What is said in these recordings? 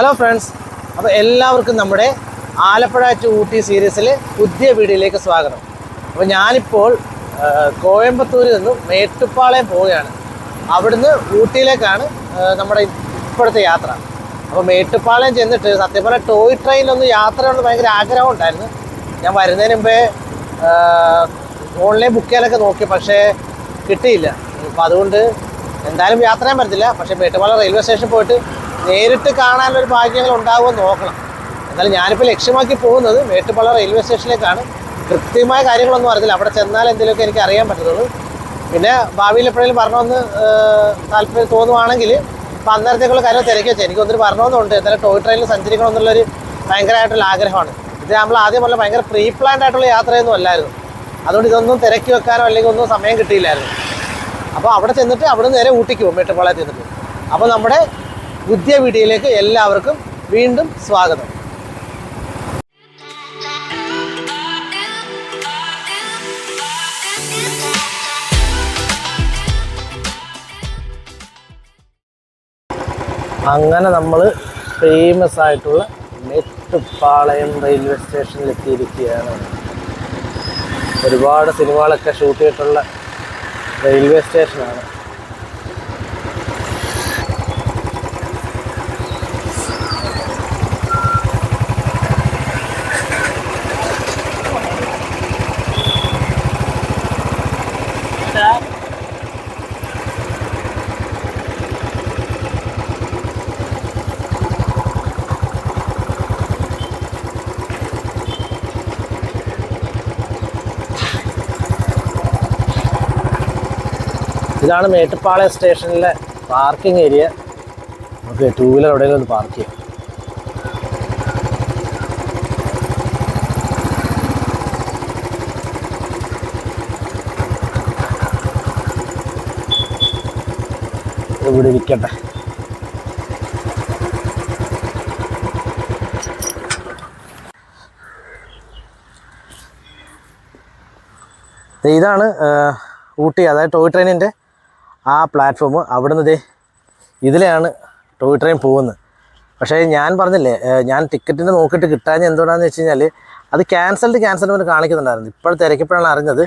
Hello friends അപ്പോൾ എല്ലാവർക്കും നമ്മുടെ ആലപ്പുഴ ടു ഊട്ടി സീരീസിലെ പുതിയ വീഡിയോയിലേക്ക് സ്വാഗതം. അപ്പോൾ ഞാനിപ്പോൾ കോയമ്പത്തൂരിൽ നിന്നും മേട്ടുപ്പാളയം പോവുകയാണ്. അവിടുന്ന് ഊട്ടിയിലേക്കാണ് നമ്മുടെ ഇപ്പോഴത്തെ യാത്ര. അപ്പോൾ മേട്ടുപ്പാളയം ചെന്നിട്ട് സത്യം പറഞ്ഞാൽ ടോയ് ട്രെയിനിലൊന്ന് യാത്ര ചെയ്യണമെന്ന് ഭയങ്കര ആഗ്രഹം ഉണ്ടായിരുന്നു. ഞാൻ വരുന്നതിന് മുമ്പേ ഓൺലൈൻ ബുക്ക് ചെയ്യാനൊക്കെ നോക്കി പക്ഷേ കിട്ടിയില്ല. അപ്പോൾ അതുകൊണ്ട് എന്തായാലും യാത്ര ചെയ്യാൻ പറ്റത്തില്ല. പക്ഷേ മേട്ടുപ്പാള റെയിൽവേ സ്റ്റേഷനിൽ പോയിട്ട് നേരിട്ട് കാണാനൊരു ഭാഗ്യങ്ങൾ ഉണ്ടാകുമെന്ന് നോക്കണം. എന്നാലും ഞാനിപ്പോൾ ലക്ഷ്യമാക്കി പോകുന്നത് മേട്ടുപാള റെയിൽവേ സ്റ്റേഷനിലേക്കാണ്. കൃത്യമായ കാര്യങ്ങളൊന്നും അറിയില്ല അവിടെ ചെന്നാൽ എന്തെങ്കിലുമൊക്കെ എനിക്ക് അറിയാൻ പറ്റത്തുള്ളൂ. പിന്നെ ഭാവിയിൽ എപ്പോഴെങ്കിലും പറഞ്ഞൊന്ന് താല്പര്യം തോന്നുവാണെങ്കിൽ അപ്പം അന്നേരത്തേക്കുള്ള കാര്യം തിരക്കി വെച്ചാൽ എനിക്കൊന്നൊരു പറഞ്ഞോന്നുണ്ട് എന്തായാലും ടോയ് ട്രെയിനിൽ സഞ്ചരിക്കണം എന്നുള്ളൊരു ഭയങ്കരമായിട്ടുള്ള ആഗ്രഹമാണ്. ഇത് നമ്മൾ ആദ്യം പറഞ്ഞ ഭയങ്കര പ്രീ പ്ലാൻഡ് ആയിട്ടുള്ള യാത്രയൊന്നും അല്ലായിരുന്നു. അതുകൊണ്ട് ഇതൊന്നും തിരക്കി വെക്കാനോ അല്ലെങ്കിൽ ഒന്നും സമയം കിട്ടിയില്ലായിരുന്നു. അപ്പോൾ അവിടെ ചെന്നിട്ട് അവിടെ നേരെ ഊട്ടിക്ക് പോകും മേട്ടുപ്പാളയത്ത് നിന്നിട്ട്. അപ്പോൾ നമ്മുടെ പുതിയ വീഡിയോയിലേക്ക് എല്ലാവർക്കും വീണ്ടും സ്വാഗതം. അങ്ങനെ നമ്മൾ ഫേമസ് ആയിട്ടുള്ള മെട്ടുപ്പാളയം റെയിൽവേ സ്റ്റേഷനിൽ എത്തിയിരിക്കുകയാണ് ഒരുപാട് സിനിമകളൊക്കെ ഷൂട്ട് ചെയ്തിട്ടുള്ള റെയിൽവേ സ്റ്റേഷനാണ് ഇതാണ് മേട്ടുപ്പാളയം സ്റ്റേഷനിലെ പാർക്കിംഗ് ഏരിയ നമുക്ക് ടൂ വീലർ എവിടെയെങ്കിലും ഒന്ന് പാർക്ക് ചെയ്യാം. ഇവിടെ ഇരിക്കട്ടെ. ഇതാണ് ഊട്ടി അതായത് ടോയ് ട്രെയിനിന്റെ ആ പ്ലാറ്റ്ഫോം അവിടെ നിന്ന് ദേ ഇതിലെയാണ് ടോയ് ട്രെയിൻ പോകുന്നത്. പക്ഷേ ഞാൻ പറഞ്ഞില്ലേ ഞാൻ ടിക്കറ്റിന് നോക്കിയിട്ട് കിട്ടാൻ എന്തുകൊണ്ടാന്ന് വെച്ച് കഴിഞ്ഞാൽ അത് ക്യാൻസൽഡ് ക്യാൻസൽഡ് എന്ന് കാണിക്കുന്നുണ്ടായിരുന്നു. ഇപ്പോൾ തിരക്കിപ്പോഴാണ് അറിഞ്ഞത്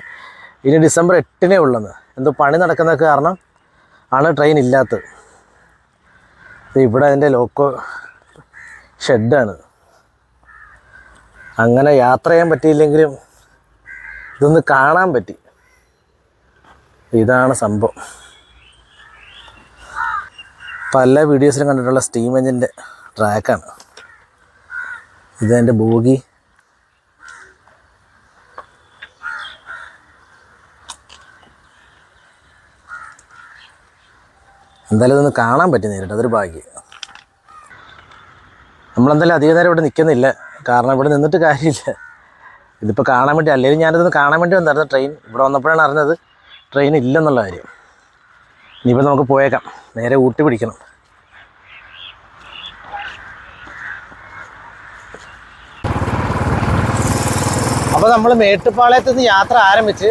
ഇനി ഡിസംബർ എട്ടിനേ ഉള്ളെന്ന്. എന്തോ പണി നടക്കുന്ന കാരണം ആണ് ട്രെയിൻ ഇല്ലാത്തത്. ഇവിടെ അതിന്റെ ലോക്കോ ഷെഡാണ് അങ്ങനെ യാത്ര ചെയ്യാൻ പറ്റിയില്ലെങ്കിലും ഇതൊന്ന് കാണാൻ പറ്റി. ഇതാണ് സംഭവം. പല വീഡിയോസിലും കണ്ടിട്ടുള്ള സ്റ്റീം എഞ്ചിന്റെ ട്രാക്കാണ് ഇതെന്റെ ബോഗി. എന്തായാലും ഇതൊന്ന് കാണാൻ പറ്റി നേരിട്ട് അതൊരു ഭാഗ്യം. നമ്മളെന്തായാലും അധിക നേരം ഇവിടെ നിൽക്കുന്നില്ല കാരണം ഇവിടെ നിന്നിട്ട് കാര്യമില്ല. ഇതിപ്പോൾ കാണാൻ വേണ്ടി അല്ലെങ്കിൽ ഞാനിതൊന്ന് കാണാൻ വേണ്ടി വന്നായിരുന്നു ട്രെയിൻ ഇവിടെ വന്നപ്പോഴാണ് അറിഞ്ഞത് ട്രെയിൻ ഇല്ലെന്നുള്ള കാര്യം. ഇനിയിപ്പോൾ നമുക്ക് പോയേക്കാം. നേരെ ഊട്ടി പിടിക്കണം. അപ്പോൾ നമ്മൾ മേട്ടുപ്പാളയത്ത് നിന്ന് യാത്ര ആരംഭിച്ച്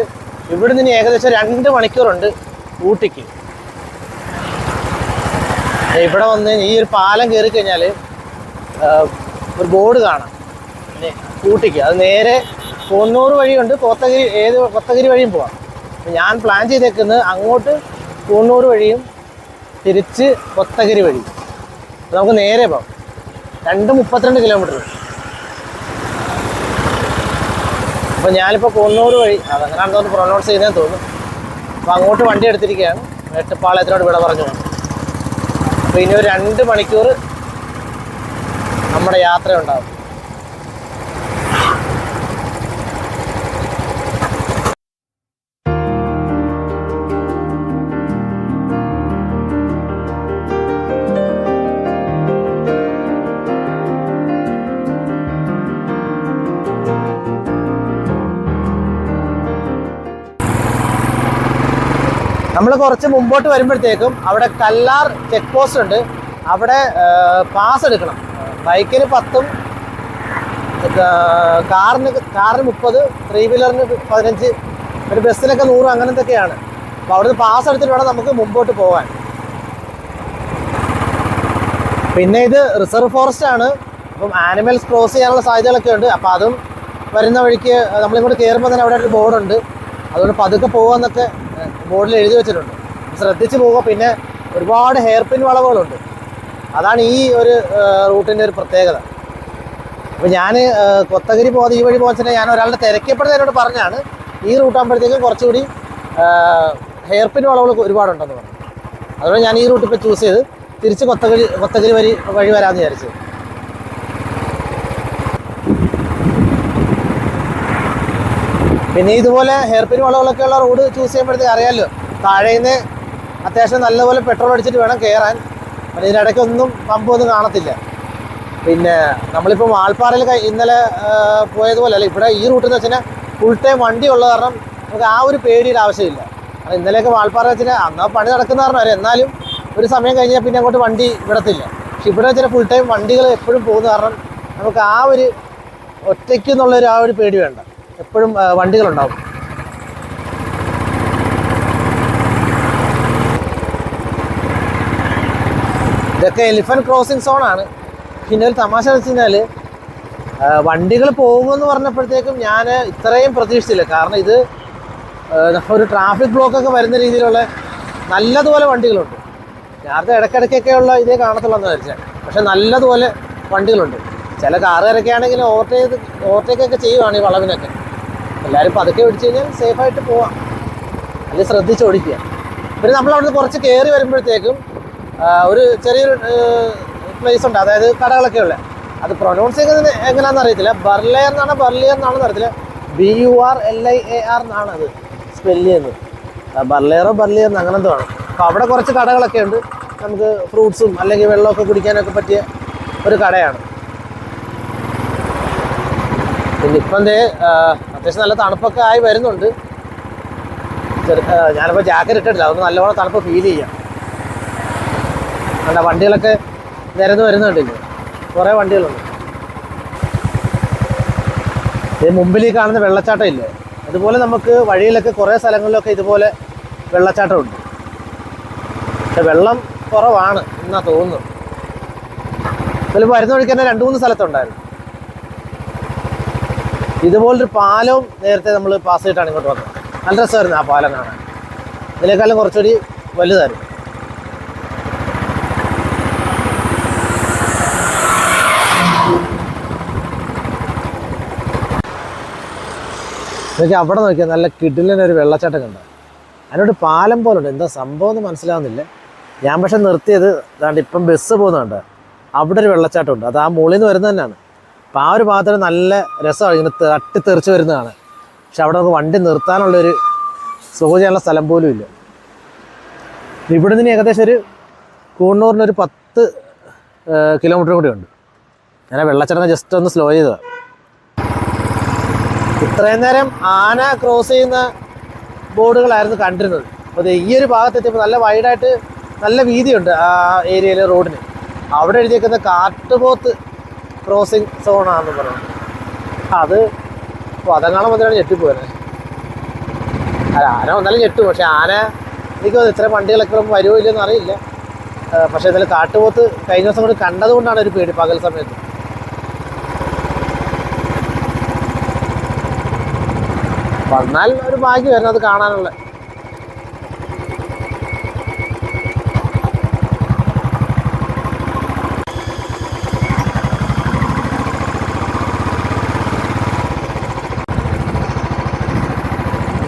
ഇവിടെ നിന്ന് ഏകദേശം രണ്ട് മണിക്കൂറുണ്ട് ഊട്ടിക്ക്. ഇവിടെ വന്ന് ഈ ഒരു പാലം കയറി കഴിഞ്ഞാൽ ഒരു ബോർഡ് കാണാം. ഊട്ടിക്ക്. അത് നേരെ പൊന്നൂർ വഴിയുണ്ട്. കോത്തഗിരി ഏത് കൊത്തഗിരി വഴിയും പോവാം. ഞാൻ പ്ലാൻ ചെയ്തേക്കുന്നത് അങ്ങോട്ട് കൊന്നൂർ വഴിയും തിരിച്ച് കൊത്തഗിരി വഴി. നമുക്ക് നേരെ പോകാം. രണ്ട് മുപ്പത്തിരണ്ട് കിലോമീറ്റർ അപ്പോൾ ഞാനിപ്പോൾ കൂണ്ണൂർ വഴി അതങ്ങനെ തോന്നുന്നു പ്രൊനൗൺസ് ചെയ്തതെന്ന് തോന്നുന്നു. അപ്പോൾ അങ്ങോട്ട് വണ്ടി എടുത്തിരിക്കുകയാണ്. വേട്ടപ്പാളയത്തിനോട് വിട പറഞ്ഞു അപ്പോൾ ഇനി ഒരു രണ്ട് മണിക്കൂർ നമ്മുടെ യാത്ര ഉണ്ടാവും. കുറച്ച് മുമ്പോട്ട് വരുമ്പോഴത്തേക്കും അവിടെ കല്ലാർ ചെക്ക് പോസ്റ്റ് ഉണ്ട്. അവിടെ പാസ് എടുക്കണം. ബൈക്കിന് പത്തും കാറിന് കാറിന് മുപ്പത് ത്രീ വീലറിന് പതിനഞ്ച് ഒരു ബസ്സിനൊക്കെ നൂറ് അങ്ങനത്തെയൊക്കെയാണ് അപ്പോൾ അവിടുന്ന് പാസ് എടുത്തിട്ട് വേണം നമുക്ക് മുമ്പോട്ട് പോകാൻ പിന്നെ ഇത് റിസർവ് ഫോറസ്റ്റ് ആണ്. അപ്പം ആനിമൽസ് ക്രോസ് ചെയ്യാനുള്ള സാധ്യതകളൊക്കെ ഉണ്ട്. അപ്പം അതും വരുന്ന വഴിക്ക് നമ്മളിങ്ങോട്ട് കയറുമ്പോൾ തന്നെ അവിടെ ഒരു ബോർഡുണ്ട് അതുകൊണ്ട് പതുക്കെ പോകുമെന്നൊക്കെ ബോർഡിൽ എഴുതി വെച്ചിട്ടുണ്ട്. ശ്രദ്ധിച്ച് പോവുക. പിന്നെ ഒരുപാട് ഹെയർ പിൻ വളവുകളുണ്ട്. അതാണ് ഈ ഒരു റൂട്ടിന്റെ ഒരു പ്രത്യേകത. അപ്പോൾ ഞാൻ കൊത്തഗിരി പോകാതെ ഈ വഴി പോകാൻ ഞാൻ ഒരാളുടെ തിരക്കപ്പെടുന്നതിനോട് പറഞ്ഞാണ് ഈ റൂട്ടാകുമ്പോഴത്തേക്കും കുറച്ചുകൂടി ഹെയർ പിൻ വളവുകൾ ഒരുപാടുണ്ടെന്ന് പറഞ്ഞു. അതുകൊണ്ട് ഞാൻ ഈ റൂട്ട് ഇപ്പോൾ ചൂസ് ചെയ്ത് തിരിച്ച് കൊത്തഗിരി കൊത്തഗിരി വഴി വഴി വരാമെന്ന് വിചാരിച്ചു. പിന്നെ ഇതുപോലെ ഹെയർപിൻ വളവുകളൊക്കെ ഉള്ള റോഡ് ചൂസ് ചെയ്യുമ്പോഴത്തേക്ക് അറിയാമല്ലോ താഴേന്ന് അത്യാവശ്യം നല്ലപോലെ പെട്രോൾ അടിച്ചിട്ട് വേണം കയറാൻ പിന്നെ ഇതിനിടയ്ക്ക് ഒന്നും പമ്പ് ഒന്നും കാണത്തില്ല. പിന്നെ നമ്മളിപ്പോൾ വാൾപ്പാറയിൽ ഇന്നലെ പോയതുപോലെ അല്ല ഇവിടെ ഈ റൂട്ടിൽ നിന്ന് വെച്ചാൽ ഫുൾ ടൈം വണ്ടി ഉള്ള കാരണം നമുക്ക് ആ ഒരു പേടിയുടെ ആവശ്യമില്ല. കാരണം ഇന്നലെയൊക്കെ വാൾപ്പാറ വെച്ചാൽ അന്നാ പണി നടക്കുന്ന കാരണം അല്ലേ എന്നാലും ഒരു സമയം കഴിഞ്ഞാൽ പിന്നെ അങ്ങോട്ട് വണ്ടി വിടത്തില്ല. പക്ഷെ ഇവിടെ വെച്ചാൽ ഫുൾ ടൈം വണ്ടികൾ എപ്പോഴും പോകുന്ന കാരണം നമുക്ക് ആ ഒരു ഒറ്റയ്ക്ക് എന്നുള്ളൊരു ആ ഒരു പേടി വേണ്ട. എപ്പോഴും വണ്ടികളുണ്ടാവും. ഇതൊക്കെ എലിഫന്റ് ക്രോസിംഗ് സോണാണ് പിന്നെ ഒരു തമാശ വെച്ച് കഴിഞ്ഞാൽ വണ്ടികൾ പോകുമെന്ന് പറഞ്ഞപ്പോഴത്തേക്കും ഞാൻ ഇത്രയും പ്രതീക്ഷിച്ചില്ല. കാരണം ഇത് ഒരു ട്രാഫിക് ബ്ലോക്കൊക്കെ വരുന്ന രീതിയിലുള്ള നല്ലതുപോലെ വണ്ടികളുണ്ട്. നേരത്തെ ഇടയ്ക്കിടയ്ക്കൊക്കെ ഉള്ള ഇതേ കാണത്തുള്ളൂ വിചാരിച്ചാൽ പക്ഷെ നല്ലതുപോലെ വണ്ടികളുണ്ട്. ചില കാറുകാരൊക്കെ ആണെങ്കിൽ ഓവർടേക്ക് ഓവർടേക്കൊക്കെ ചെയ്യുവാണ് ഈ വളവിനൊക്കെ. എല്ലാവരും പതുക്കെ ഓടിച്ചു കഴിഞ്ഞാൽ സേഫായിട്ട് പോവാം. അല്ലെങ്കിൽ ശ്രദ്ധിച്ച് ഓടിക്കുക. പിന്നെ നമ്മൾ അവിടുന്ന് കുറച്ച് കയറി വരുമ്പോഴത്തേക്കും ഒരു ചെറിയൊരു പ്ലേസ് ഉണ്ട്. അതായത് കടകളൊക്കെ ഉള്ള. അത് പ്രൊനൗൺസ് ചെയ്യുന്നത് എങ്ങനെയാണെന്ന് അറിയത്തില്ല. ബർലെ എന്നാണ് ബർലിയർ എന്നാണെന്ന് അറിയത്തില്ല. B U R L I A R എന്നാണ് അത് സ്പെല്ല് ചെയ്യുന്നത് ബർലേറോ ബർലിയർ എന്ന് അങ്ങനെ എന്തോ അപ്പോൾ അവിടെ കുറച്ച് കടകളൊക്കെ ഉണ്ട്. നമുക്ക് ഫ്രൂട്ട്സും അല്ലെങ്കിൽ വെള്ളമൊക്കെ കുടിക്കാനൊക്കെ പറ്റിയ ഒരു കടയാണ്. പിന്നെ ഇപ്പം എന്തേ അത്യാവശ്യം നല്ല തണുപ്പൊക്കെ ആയി വരുന്നുണ്ട്. ഞാനിപ്പോൾ ജാക്കറ്റ് ഇട്ടിട്ടില്ല. അതൊന്ന് നല്ലവണ്ണം തണുപ്പ് ഫീൽ ചെയ്യാം. അല്ല വണ്ടികളൊക്കെ നിരന്ന് വരുന്നുണ്ടല്ലോ കുറേ വണ്ടികളുണ്ട്. ഈ മുമ്പിൽ ഈ കാണുന്ന വെള്ളച്ചാട്ടം ഇല്ലേ? അതുപോലെ നമുക്ക് വഴിയിലൊക്കെ കുറേ സ്ഥലങ്ങളിലൊക്കെ ഇതുപോലെ വെള്ളച്ചാട്ടം ഉണ്ട് പക്ഷെ വെള്ളം കുറവാണ് എന്നാ തോന്നുന്നു. ഇതിൽ വരുന്ന വഴിക്ക് തന്നെ രണ്ട് മൂന്ന് സ്ഥലത്തുണ്ടായിരുന്നു. ഇതുപോലൊരു പാലവും നേരത്തെ നമ്മൾ പാസ് ചെയ്തിട്ടാണ് ഇങ്ങോട്ട് വന്നത്. നല്ല രസമായിരുന്നു ആ പാലം കാണാൻ. ഇതിനേക്കാളും കുറച്ചുകൂടി വലുതായിരുന്നു. ഇതൊക്കെ അവിടെ നോക്കിയാൽ നല്ല കിടിലൻ ഒരു വെള്ളച്ചാട്ടം കണ്ട അതിനോട് പാലം പോലെ എന്താ സംഭവം എന്ന് മനസ്സിലാവുന്നില്ല. ഞാൻ പക്ഷെ നിർത്തിയത് അതാണ്ട് ഇപ്പം ബസ് പോകുന്നുണ്ട് അവിടെ ഒരു വെള്ളച്ചാട്ടം ഉണ്ട്. അത് ആ മുകളിൽ നിന്ന് വരുന്നത് തന്നെയാണ്. അപ്പം ആ ഒരു ഭാഗത്തിന് നല്ല രസമാണ് ഇങ്ങനെ തട്ടിത്തെറിച്ച് വരുന്നതാണ്. പക്ഷെ അവിടെ നമുക്ക് വണ്ടി നിർത്താനുള്ളൊരു സുഖം ചെയ്യാനുള്ള സ്ഥലം പോലും ഇല്ല. ഇവിടെ നിന്ന് ഏകദേശം ഒരു കൂണ്ണൂറിനൊരു പത്ത് കിലോമീറ്റർ കൂടി ഉണ്ട്. ഞാൻ ആ വെള്ളച്ചടങ്ങ് ജസ്റ്റ് ഒന്ന് സ്ലോ ചെയ്തതാണ് ഇത്രയും നേരം ആന ക്രോസ് ചെയ്യുന്ന ബോർഡുകളായിരുന്നു കണ്ടിരുന്നത്. അപ്പോൾ ഈ ഒരു ഭാഗത്തെത്തിയപ്പോൾ നല്ല വൈഡായിട്ട് നല്ല വീതിയുണ്ട് ആ ഏരിയയിലെ റോഡിന് അവിടെ എഴുതിയേക്കുന്ന കാട്ടുപോത്ത് ക്രോസിങ് സോണാണെന്ന് പറയുന്നത് അത് അപ്പോൾ മുതലാണ് ഞെട്ടിപ്പോയത്. അല്ല ആന വന്നാലും ഞെട്ടും പക്ഷെ ആന എനിക്ക് ഇത്രയും വണ്ടികളൊക്കെ വരുമോ ഇല്ലെന്ന് അറിയില്ല. പക്ഷെ ഇതിൽ കാട്ടുപോത്ത് കഴിഞ്ഞ ദിവസം കൂടി കണ്ടതുകൊണ്ടാണ് ഒരു പേടി പകൽ സമയത്ത്. വന്നാൽ ഒരു ഭാഗ്യമായിരുന്നു അത് കാണാനുള്ള.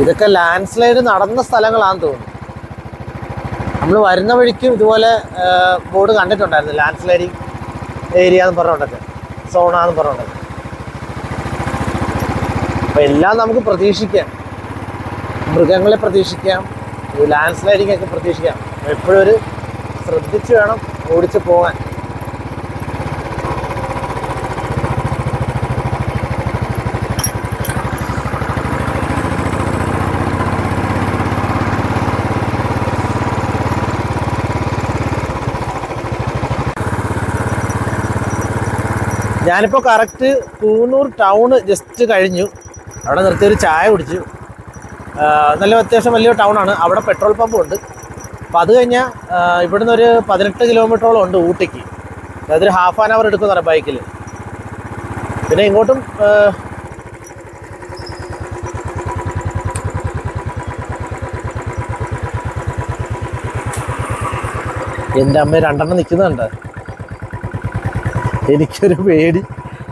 ഇതൊക്കെ ലാൻഡ് സ്ലൈഡ് നടന്ന സ്ഥലങ്ങളാണെന്ന് തോന്നുന്നു. നമ്മൾ വരുന്ന വഴിക്കും ഇതുപോലെ ബോർഡ് കണ്ടിട്ടുണ്ടായിരുന്നു. ലാൻഡ് സ്ലൈഡിങ് ഏരിയ എന്ന് പറഞ്ഞുകൊണ്ടൊക്കെ. സോണാന്ന് പറഞ്ഞുകൊണ്ടൊക്കെ. അപ്പോൾ എല്ലാം നമുക്ക് പ്രതീക്ഷിക്കാം. മൃഗങ്ങളെ പ്രതീക്ഷിക്കാം. ലാൻഡ് സ്ലൈഡിങ് ഒക്കെ പ്രതീക്ഷിക്കാം. എപ്പോഴും ഒരു ശ്രദ്ധിച്ച് വേണം ഓടിച്ച് പോകാൻ. ഞാനിപ്പോൾ കറക്റ്റ് കൂന്നൂർ ടൗണ് ജസ്റ്റ് കഴിഞ്ഞു. അവിടെ നിർത്തി ഒരു ചായ കുടിച്ചു. നല്ല അത്യാവശ്യം വലിയ ടൗണാണ് അവിടെ പെട്രോൾ പമ്പ് ഉണ്ട്. അപ്പോൾ അത് കഴിഞ്ഞാൽ ഇവിടുന്ന് ഒരു പതിനെട്ട് കിലോമീറ്ററോളം ഉണ്ട് ഊട്ടിക്ക്. അതൊരു ഹാഫ് ആൻ അവർ എടുക്കും പറയാം ബൈക്കിൽ പിന്നെ ഇങ്ങോട്ടും എന്റെ അമ്മ രണ്ടെണ്ണം നിൽക്കുന്നുണ്ട് എനിക്കൊരു പേടി.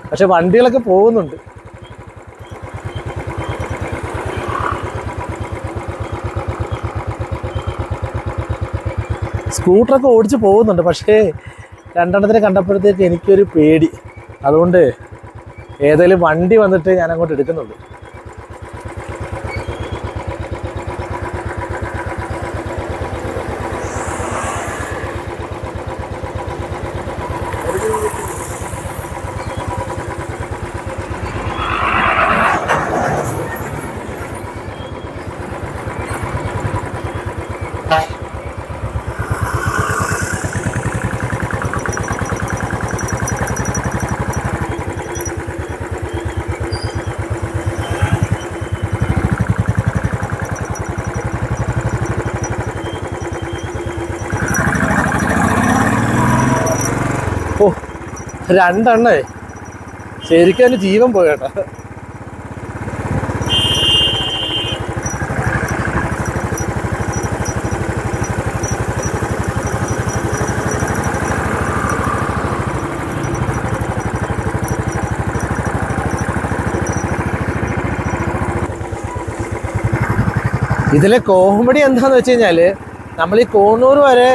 പക്ഷെ വണ്ടികളൊക്കെ പോകുന്നുണ്ട്. സ്കൂട്ടറൊക്കെ ഓടിച്ച് പോകുന്നുണ്ട്. പക്ഷേ രണ്ടെണ്ണത്തിനെ കണ്ടപ്പോഴത്തേക്ക് എനിക്കൊരു പേടി. അതുകൊണ്ട് ഏതെങ്കിലും വണ്ടി വന്നിട്ട് ഞാൻ അങ്ങോട്ട് എടുക്കുന്നുള്ളൂ രണ്ടെണ്ണേ. ശരിക്കും അതിന് ജീവൻ പോയേട്ടാ. ഇതിലെ കോമഡി എന്താന്ന് വെച്ച് കഴിഞ്ഞാൽ നമ്മൾ ഈ കോണൂർ വരെ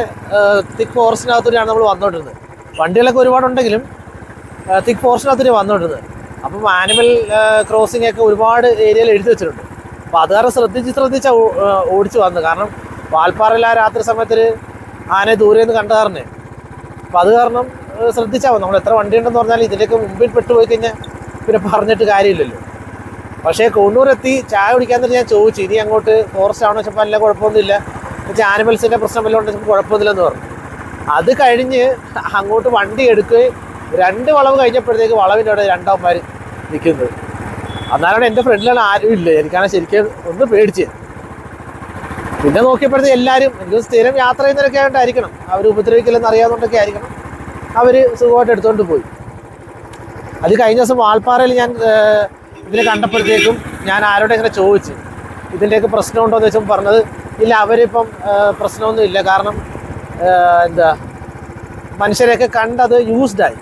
തിക്ക് ഫോറസ്റ്റിനകത്തൂടെയാണ് നമ്മൾ വന്നോണ്ടിരുന്നത്. വണ്ടികളൊക്കെ ഒരുപാടുണ്ടെങ്കിലും തിക്ക് പോർഷനകത്തിന് വന്നിട്ടുണ്ട് അപ്പം ആനിമൽ ക്രോസിംഗ് ഒക്കെ ഒരുപാട് ഏരിയയിൽ എഴുതി വെച്ചിട്ടുണ്ട്. അപ്പോൾ അത് കാരണം ശ്രദ്ധിച്ച് ശ്രദ്ധിച്ച് ഓടിച്ചു വന്നത്. കാരണം വാൽപ്പാറയിൽ ആ രാത്രി സമയത്തിൽ ആനയെ ദൂരെ നിന്ന് കണ്ട കാരണം. അപ്പോൾ അത് കാരണം വന്നു നമ്മൾ എത്ര വണ്ടി ഉണ്ടെന്ന് പറഞ്ഞാൽ ഇതിന്റെയൊക്കെ മുമ്പിൽ പെട്ടുപോയി കഴിഞ്ഞാൽ പിന്നെ പറഞ്ഞിട്ട് കാര്യമില്ലല്ലോ. പക്ഷേ കൊണ്ണൂരെത്തി ചായ കുടിക്കാൻ തന്നെ ഞാൻ ചോദിച്ചു ഇനി അങ്ങോട്ട് ഫോറസ്റ്റ് ആണോ വെച്ചപ്പോൾ അല്ല കുഴപ്പമൊന്നുമില്ല. എന്നുവെച്ചാൽ ആനിമൽസിന്റെ പ്രശ്നം വല്ലതും ഉണ്ടെങ്കിൽ കുഴപ്പമൊന്നുമില്ലെന്ന് പറഞ്ഞു. അത് കഴിഞ്ഞ് അങ്ങോട്ട് വണ്ടി എടുക്കുകയും രണ്ട് വളവ് കഴിഞ്ഞപ്പോഴത്തേക്ക് വളവിന്റെ അവിടെ രണ്ടാമ്മാർ നിൽക്കുന്നത്. അന്നാലാണ് എന്റെ ഫ്രണ്ടിലാണ് ആരും ഇല്ല. എനിക്കാണ് ശരിക്കും ഒന്ന് പേടിച്ച്. പിന്നെ നോക്കിയപ്പോഴത്തേക്ക് എല്ലാവരും എനിക്ക് സ്ഥിരം യാത്ര ചെയ്യുന്നവരൊക്കെ ആയിട്ടായിരിക്കണം അവർ ഉപദ്രവിക്കില്ലെന്ന് അറിയാവുന്നതൊക്കെ ആയിരിക്കണം. അവർ സുഖമായിട്ട് എടുത്തുകൊണ്ട് പോയി. അത് കഴിഞ്ഞ ദിവസം വാൾപ്പാറയിൽ ഞാൻ ഇതിനെ കണ്ടപ്പോഴത്തേക്കും ഞാൻ ആരോടെ ഇങ്ങനെ ചോദിച്ചു. ഇതിന്റെയൊക്കെ പ്രശ്നമുണ്ടോ എന്ന് വെച്ചപ്പോൾ പറഞ്ഞത് ഇല്ല അവരിപ്പം പ്രശ്നമൊന്നുമില്ല. കാരണം എന്താ മനുഷ്യരെയൊക്കെ കണ്ടത് യൂസ്ഡായി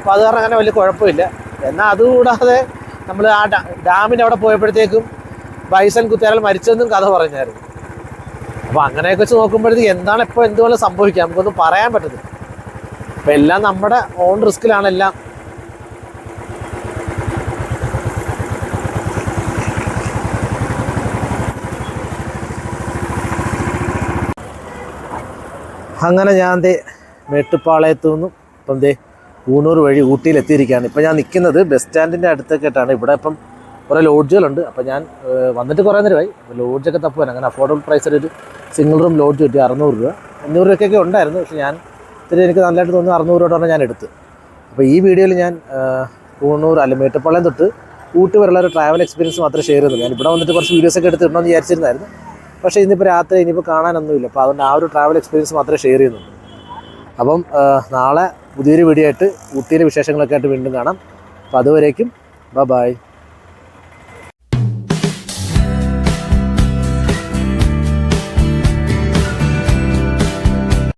അപ്പോൾ അത് കാരണം അങ്ങനെ വലിയ കുഴപ്പമില്ല. എന്നാൽ അതുകൂടാതെ നമ്മൾ ആ ഡാമിന്റെ അവിടെ പോയപ്പോഴത്തേക്കും ബൈസൺ കുത്തിയാൽ മരിച്ചെന്നും കഥ പറഞ്ഞായിരുന്നു. അപ്പോൾ അങ്ങനെയൊക്കെ വെച്ച് നോക്കുമ്പോഴത്തേക്ക് എന്താണ് ഇപ്പോൾ എന്തുപോലെ സംഭവിക്കുക? നമുക്കൊന്നും പറയാൻ പറ്റത്തില്ല. അപ്പോൾ എല്ലാം നമ്മുടെ ഓൺ റിസ്കിലാണ് എല്ലാം. അങ്ങനെ ഞാൻ ദേ മേട്ടുപ്പാളയത്തു നിന്നും ഇപ്പം ദേ ഊണൂർ വഴി ഊട്ടിയിൽ എത്തിയിരിക്കുകയാണ് ഇപ്പം ഞാൻ നിൽക്കുന്നത് ബസ് സ്റ്റാൻഡിന്റെ അടുത്തേക്കായിട്ടാണ്. ഇവിടെ ഇപ്പം കുറേ ലോഡ്ജുകളുണ്ട്. അപ്പോൾ ഞാൻ വന്നിട്ട് കുറേ നേരമായി. അപ്പോൾ ലോഡ്ജൊക്കെ തപ്പുവാൻ അങ്ങനെ അഫോർഡബിൾ പ്രൈസിൽ ഒരു സിംഗിൾ റൂം ലോഡ്ജ് കിട്ടി അറുന്നൂറ് രൂപ. അഞ്ഞൂറ് രൂപയ്ക്കൊക്കെ ഉണ്ടായിരുന്നു. പക്ഷേ ഞാൻ ഇത്തിരി എനിക്ക് നല്ലതായിട്ട് തോന്നുന്നു അറുന്നൂറ് രൂപ ഞാൻ എടുത്ത്. അപ്പോൾ ഈ വീഡിയോയിൽ ഞാൻ കൂണൂർ അല്ല മേട്ടുപ്പാളയം തൊട്ട് ഊട്ടി വരെയുള്ള ഒരു ട്രാവൽ എക്സ്പീരിയൻസ് മാത്രമേ ഷെയർ ചെയ്യുന്നുള്ളൂ. ഞാൻ ഇവിടെ വന്നിട്ട് കുറച്ച് വീഡിയോസൊക്കെ എടുത്തിടണമെന്ന് വിചാരിച്ചിരുന്നായിരുന്നു. പക്ഷേ ഇന്നിപ്പോൾ രാത്രി ഇനിയിപ്പോൾ കാണാനൊന്നുമില്ല. അപ്പോൾ അതുകൊണ്ട് ആ ഒരു ട്രാവൽ എക്സ്പീരിയൻസ് മാത്രമേ ഷെയർ ചെയ്യുന്നുള്ളൂ. അപ്പം നാളെ പുതിയൊരു വീഡിയോ ആയിട്ട് ഊട്ടിയിലെ വിശേഷങ്ങളൊക്കെ ആയിട്ട് വീണ്ടും കാണാം. അപ്പോൾ അതുവരേക്കും ബ ബായ്